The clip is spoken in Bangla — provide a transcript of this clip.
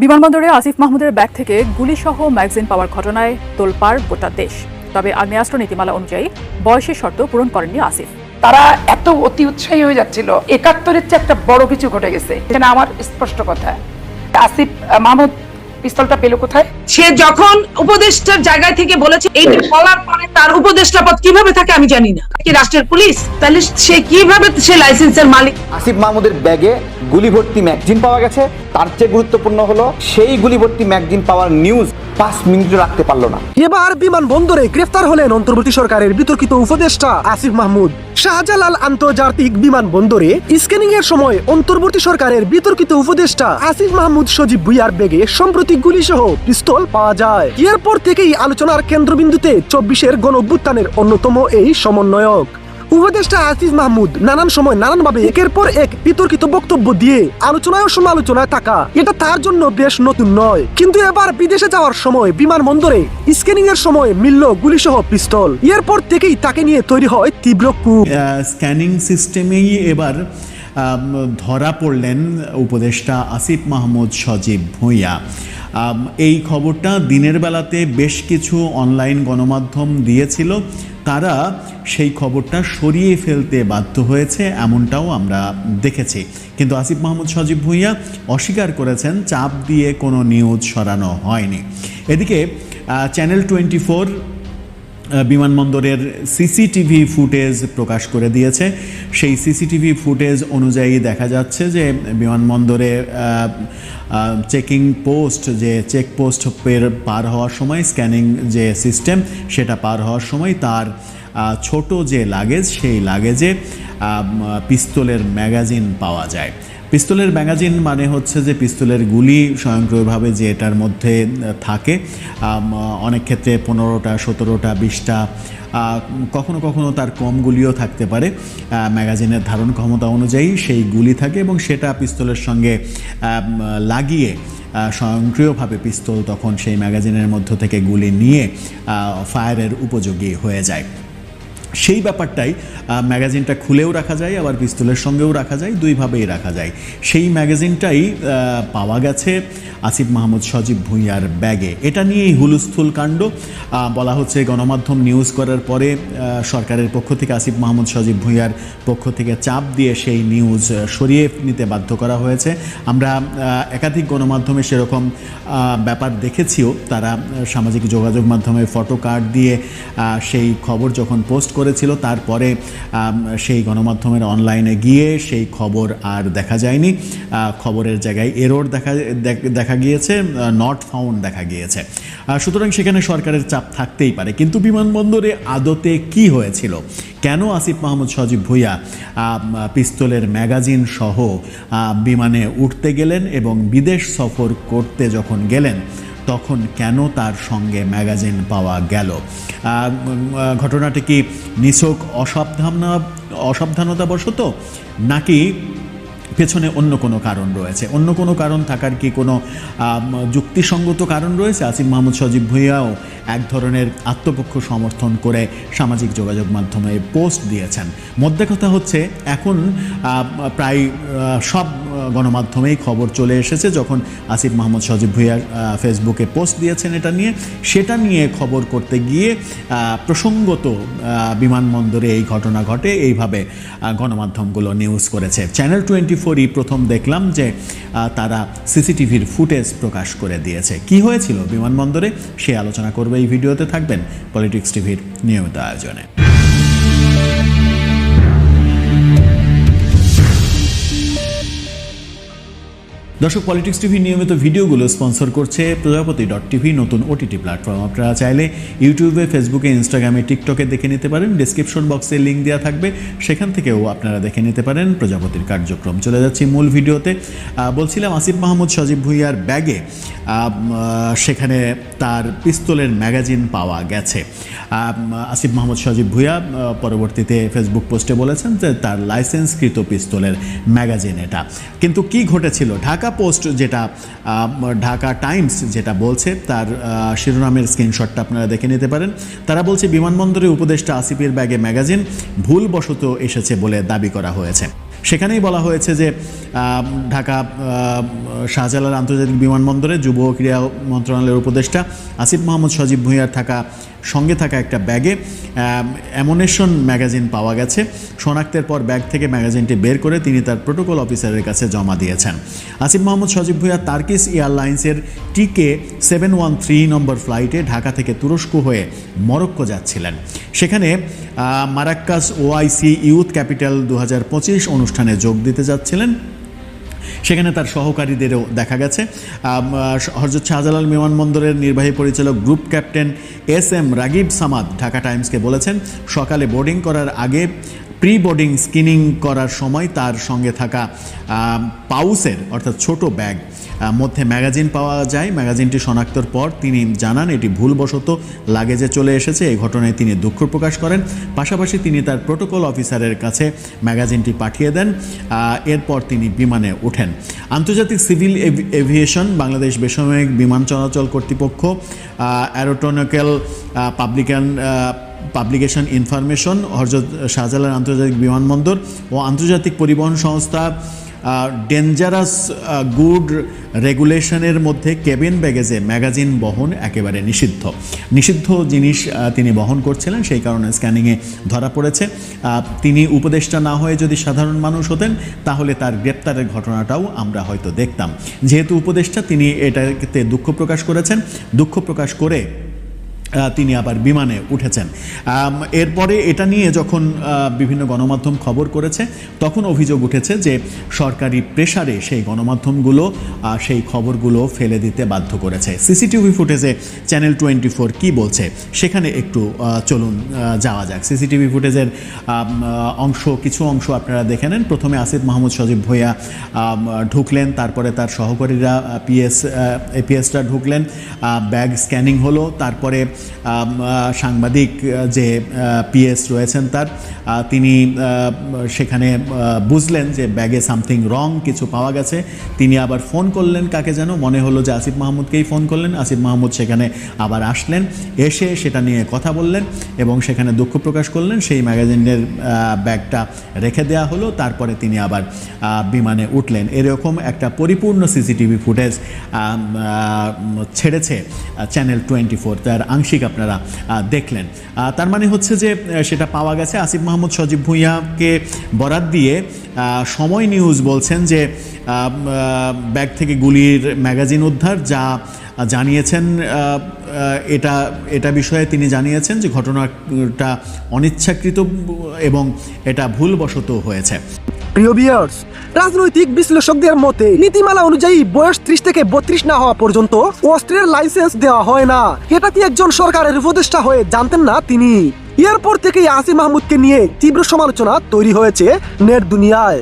বিমানবন্দরে আসিফ মাহমুদের ব্যাগ থেকে গুলিসহ ম্যাগজিন পাওয়ার ঘটনায় তোলপাড় গোটা দেশ। তবে আগ্নেয়াস্ত্র নীতিমালা অনুযায়ী বয়সের শর্ত পূরণ করেননি আসিফ। তারা এত অতি উৎসাহী হয়ে যাচ্ছিল একাত্তরের চেয়ে একটা বড় কিছু ঘটে গেছে এটা আমার স্পষ্ট কথা। আসিফ মাহমুদ পিস্তলটা পেল কোথায়? সে যখন উপদেষ্টার জায়গা থেকে বলেছে এইটা বলার পরে তার উপদেষ্টা পদ কীভাবে থাকে আমি জানি না। কি রাষ্ট্রের পুলিশ? তাহলে সে কীভাবে সে লাইসেন্সের মালিক? আসিফ মাহমুদের ব্যাগে গুলি ভর্তি ম্যাগজিন পাওয়া গেছে। তার চেয়ে গুরুত্বপূর্ণ হলো সেই গুলি ভর্তি ম্যাগজিন পাওয়ার নিউজ পাঁচ মিনিটও রাখতে পারল না। এবার বিমানবন্দরে গ্রেফতার হলেন অন্তর্বর্তী সরকারের বিতর্কিত উপদেষ্টা আসিফ মাহমুদ। শাহজালাল আন্তর্জাতিক বিমানবন্দরে স্ক্যানিং এর সময় অন্তর্বর্তী সরকারের বিতর্কিত উপদেষ্টা আসিফ মাহমুদ সজীব ভুইয়ার বেগে সম্প্রতি গুলি সহ পিস্তল পাওয়া যায়। এরপর থেকেই আলোচনার কেন্দ্রবিন্দুতে চব্বিশের গণ অন্যতম এই সমন্বয়ক। উপদেষ্টা আসিফ মাহমুদ, নানান সময় নানানভাবে একের পর এক বিতর্কিত বক্তব্য দিয়ে আলোচনায় ও সমালোচনায় থাকা। এটা তার জন্য বেশ নতুন নয়। কিন্তু এবার বিদেশে যাওয়ার সময় বিমানবন্দরে স্ক্যানিং এর সময় মিলল গুলিসহ পিস্তল। এরপর থেকেই তাকে নিয়ে তৈরি হয় তীব্র কূপ। স্ক্যানিং সিস্টেমেই এবার ধরা পড়লেন উপদেষ্টা আসিফ মাহমুদ সজীব ভূঁইয়া। এই খবরটা দিনের বেলাতে বেশ কিছু অনলাইন গণমাধ্যম দিয়েছিল। তারা সেই খবরটা সরিয়ে ফেলতে বাধ্য হয়েছে, এমনটাও আমরা দেখেছি। কিন্তু আসিফ মাহমুদ সজীব ভূঁইয়া অস্বীকার করেছেন, চাপ দিয়ে কোনো নিউজ সরানো হয়নি। এদিকে চ্যানেল টোয়েন্টি ফোর বিমানবন্দরের সিসিটিভি ফুটেজ প্রকাশ করে দিয়েছে। সেই সিসিটিভি ফুটেজ অনুযায়ী দেখা যাচ্ছে যে বিমানবন্দরে চেকিং পোস্ট যে চেক পোস্ট পের হওয়ার সময়, স্ক্যানিং যে সিস্টেম সেটা পার হওয়ার সময় তার ছোট যে লাগেজ, সেই লাগেজে পিস্তলের ম্যাগাজিন পাওয়া যায়। পিস্তলের ম্যাগাজিন মানে হচ্ছে যে পিস্তলের গুলি স্বয়ংক্রিয়ভাবে যে এটার মধ্যে থাকে। অনেক ক্ষেত্রে পনেরোটা, সতেরোটা, বিশটা কখনো কখনো তার কম গুলিও থাকতে পারে। ম্যাগাজিনের ধারণ ক্ষমতা অনুযায়ী সেই গুলি থাকে এবং সেটা পিস্তলের সঙ্গে লাগিয়ে স্বয়ংক্রিয়ভাবে পিস্তল তখন সেই ম্যাগাজিনের মধ্য থেকে গুলি নিয়ে ফায়ারের উপযোগী হয়ে যায়। সেই ব্যাপারটাই ম্যাগাজিনটা খুলেও রাখা যায়, আবার পিস্তলের সঙ্গেও রাখা যায়, দুইভাবেই রাখা যায়। সেই ম্যাগাজিনটাই পাওয়া গেছে আসিফ মাহমুদ সজীব ভূঁইয়ার ব্যাগে। এটা নিয়েই হুলুস্থুল কাণ্ড। বলা হচ্ছে গণমাধ্যম নিউজ করার পরে সরকারের পক্ষ থেকে আসিফ মাহমুদ সজীব ভূঁইয়ার পক্ষ থেকে চাপ দিয়ে সেই নিউজ সরিয়ে নিতে বাধ্য করা হয়েছে। আমরা একাধিক গণমাধ্যমে সেরকম ব্যাপার দেখেছিও। তারা সামাজিক যোগাযোগ মাধ্যমে ফটো কার্ড দিয়ে সেই খবর যখন পোস্ট করেছিল, তারপরে সেই গণমাধ্যমের অনলাইনে গিয়ে সেই খবর আর দেখা যায়নি। খবরের জায়গায় এরর দেখা দেখা গিয়েছে নট ফাউন্ড দেখা গিয়েছে। সুতরাং সেখানে সরকারের চাপ থাকতেই পারে। কিন্তু বিমানবন্দরে আদতে কি হয়েছিল? কেন আসিফ মাহমুদ, সজীব ভুইয়া পিস্তলের ম্যাগাজিন সহ বিমানে উঠতে গেলেন এবং বিদেশ সফর করতে যখন গেলেন তখন কেন তার সঙ্গে ম্যাগাজিন পাওয়া গেল? ঘটনাটি কি নিছক অসাবধানতা, অসাবধানতাবশত? নাকি পেছনে অন্য কোনো কারণ রয়েছে? অন্য কোনো কারণ থাকার কি কোনো যুক্তিসঙ্গত কারণ রয়েছে? আসিফ মাহমুদ সজীব ভুইয়াও এক ধরনের আত্মপক্ষ সমর্থন করে সামাজিক যোগাযোগ মাধ্যমে পোস্ট দিয়েছেন। মধ্যে কথা হচ্ছে, এখন প্রায় সব গণমাধ্যমেই খবর চলে এসেছে যখন আসিফ মাহমুদ সজীব ভুইয়া ফেসবুকে পোস্ট দিয়েছেন এটা নিয়ে। সেটা নিয়ে খবর করতে গিয়ে প্রসঙ্গত বিমানবন্দরে এই ঘটনা ঘটে। এইভাবে গণমাধ্যমগুলো নিউজ করেছে। চ্যানেল টোয়েন্টি ফোরই প্রথম দেখলাম যে তারা সিসিটিভির ফুটেজ প্রকাশ করে দিয়েছে। কি হয়েছিল বিমানবন্দরে? সে আলোচনা করবে এই ভিডিওতে, থাকবেন পলিটিক্স টিভির নিয়মিত আয়োজনে। দর্শক পলিটিক্স টিভি নিয়মিত ভিডিওগুলো স্পন্সর করছে প্রজাপতি ডট টিভি নতুন ওটিটি প্ল্যাটফর্ম আপনারা চাইলে ইউটিউবে ফেসবুকে ইনস্টাগ্রামে টিকটকে দেখে নিতে পারেন। ডিসক্রিপশন বক্সে লিঙ্ক দেওয়া থাকবে। সেখান থেকেও আপনারা দেখে নিতে পারেন প্রজাপতির কার্যক্রম। চলে যাচ্ছি মূল ভিডিওতে। বলছিলাম আসিফ মাহমুদ, সজীব ভুইয়ার ব্যাগে সেখানে তার পিস্তলের ম্যাগাজিন পাওয়া গেছে। আসিফ মাহমুদ সজীব ভুইয়া পরবর্তীতে ফেসবুক পোস্টে বলেছেন যে তার লাইসেন্সকৃত পিস্তলের ম্যাগাজিন এটা। কিন্তু কি ঘটেছিল? ঢাকা পোস্ট যেটা ঢাকা টাইমস যেটা বলছে, তার শিরোনামের স্ক্রিনশটটা আপনারা দেখে নিতে পারেন। তারা বলছে বিমানবন্দরে উপদেষ্টা আসিফের ব্যাগে ম্যাগাজিন ভুলবশত এসেছে বলে দাবি করা হয়েছে। সেখানেই বলা হয়েছে যে ঢাকা শাহজালাল আন্তর্জাতিক বিমানবন্দরে যুব ক্রীড়া মন্ত্রণালয়ের উপদেষ্টা আসিফ মোহাম্মদ সজীব ভূঁইয়ার থাকা, সঙ্গে থাকা একটা ব্যাগে অ্যামোনেশন ম্যাগাজিন পাওয়া গেছে। শনাক্তের পর ব্যাগ থেকে ম্যাগাজিনটি বের করে তিনি তার প্রোটোকল অফিসারের কাছে জমা দিয়েছেন। আসিফ মোহাম্মদ সজীব ভূঁইয়া তার্কিস এয়ারলাইন্সের টিকে সেভেন ওয়ান থ্রি নম্বর ফ্লাইটে ঢাকা থেকে তুরস্ক হয়ে মরক্কো যাচ্ছিলেন। সেখানে মারাক্কাস ওআইসি ইউথ ক্যাপিটাল দু হাজার পঁচিশ অনুষ্ঠানে যোগ দিতে যাচ্ছিলেন। সেখানে তার সহকারীদেরও দেখা গেছে। হজরত শাহজালাল বিমানবন্দরের নির্বাহী পরিচালক group captain S M Ragib Samad Dhaka টাইমসকে বলেছেন, সকালে বোর্ডিং করার আগে প্রি বোর্ডিং স্ক্রিনিং করার সময় তার সঙ্গে থাকা পাউসের, অর্থাৎ ছোট ব্যাগ মধ্যে ম্যাগাজিন পাওয়া যায়। ম্যাগাজিনটি শনাক্তর পর তিনি জানান, এটি ভুলবশত লাগেজে চলে এসেছে। এই ঘটনায় তিনি দুঃখ প্রকাশ করেন। পাশাপাশি তিনি তার প্রোটোকল অফিসারের কাছে ম্যাগাজিনটি পাঠিয়ে দেন এরপর তিনি বিমানে ওঠেন। আন্তর্জাতিক সিভিল এভিয়েশন, বাংলাদেশ বেসামরিক বিমান চলাচল কর্তৃপক্ষ অ্যারোটনিক্যাল পাবলিকান পাবলিকেশন ইনফরমেশন হরজত শাহজালাল আন্তর্জাতিক বিমানবন্দর ও আন্তর্জাতিক পরিবহন সংস্থা ডেঞ্জারাস গুড রেগুলেশনের মধ্যে কেবিন ব্যাগেজে ম্যাগাজিন বহন একেবারে নিষিদ্ধ। নিষিদ্ধ জিনিস তিনি বহন করছিলেন, সেই কারণে স্ক্যানিংয়ে ধরা পড়েছে। তিনি উপদেষ্টা না হয়ে যদি সাধারণ মানুষ হতেন, তাহলে তার গ্রেপ্তারের ঘটনাটাও আমরা হয়তো দেখতাম। যেহেতু উপদেষ্টা, তিনি এটাতে দুঃখ প্রকাশ করেছেন। দুঃখ প্রকাশ করে তিনি আবার বিমানে উঠেছেন। এরপরে এটা নিয়ে যখন বিভিন্ন গণমাধ্যম খবর করেছে, তখন অভিযোগ উঠেছে যে সরকারি প্রেসারে সেই গণমাধ্যমগুলো সেই খবরগুলো ফেলে দিতে বাধ্য করেছে। সিসিটিভি ফুটেজে চ্যানেল টোয়েন্টি ফোর কী বলছে, সেখানে একটু চলুন যাওয়া যাক। সিসিটিভি ফুটেজের অংশ, কিছু অংশ আপনারা দেখে নেন। প্রথমে আসিফ মাহমুদ সজীব ভূঁইয়া ঢুকলেন, তারপরে তার সহকারীরা পিএস এপিএসরা ঢুকলেন ব্যাগ স্ক্যানিং হলো, তারপরে সাংবাদিক যে পিএস রয়েছেন তার তিনি সেখানে বুঝলেন যে ব্যাগে সামথিং রং, কিছু পাওয়া গেছে। তিনি আবার ফোন করলেন কাকে যেন, মনে হলো যে আসিফ মাহমুদকেই ফোন করলেন। আসিফ মাহমুদ সেখানে আবার আসলেন, এসে সেটা নিয়ে কথা বললেন এবং সেখানে দুঃখ প্রকাশ করলেন। সেই ম্যাগাজিনের ব্যাগটা রেখে দেওয়া হলো, তারপরে তিনি আবার বিমানে উঠলেন। এরকম একটা পরিপূর্ণ সিসিটিভি ফুটেজ ছেড়েছে চ্যানেল টোয়েন্টি ফোর তার আংশিক আপনারা দেখলেন। তার মানে হচ্ছে যে সেটা পাওয়া গেছে। আসিফ মাহমুদ, সজীব ভূঁইয়াকে বরাত দিয়ে সময় নিউজ বলছেন যে ব্যাগ থেকে গুলির ম্যাগাজিন উদ্ধার, যা জানিয়েছেন এটা এটা বিষয়ে তিনি জানিয়েছেন যে, ঘটনাটা অনিচ্ছাকৃত এবং এটা ভুলবশত হয়েছে। প্রিয় বিয়ার্স রাজনৈতিক বিশ্লেষকদের মতে, নীতিমালা অনুযায়ী বয়স ত্রিশ থেকে বত্রিশ না হওয়া পর্যন্ত অস্ত্রের লাইসেন্স দেওয়া হয় না। এটা কি একজন সরকারের উপদেষ্টা হয়ে জানতেন না তিনি? এরপর থেকেই আসিম মাহমুদকে নিয়ে তীব্র সমালোচনা তৈরি হয়েছে নেট দুনিয়ায়।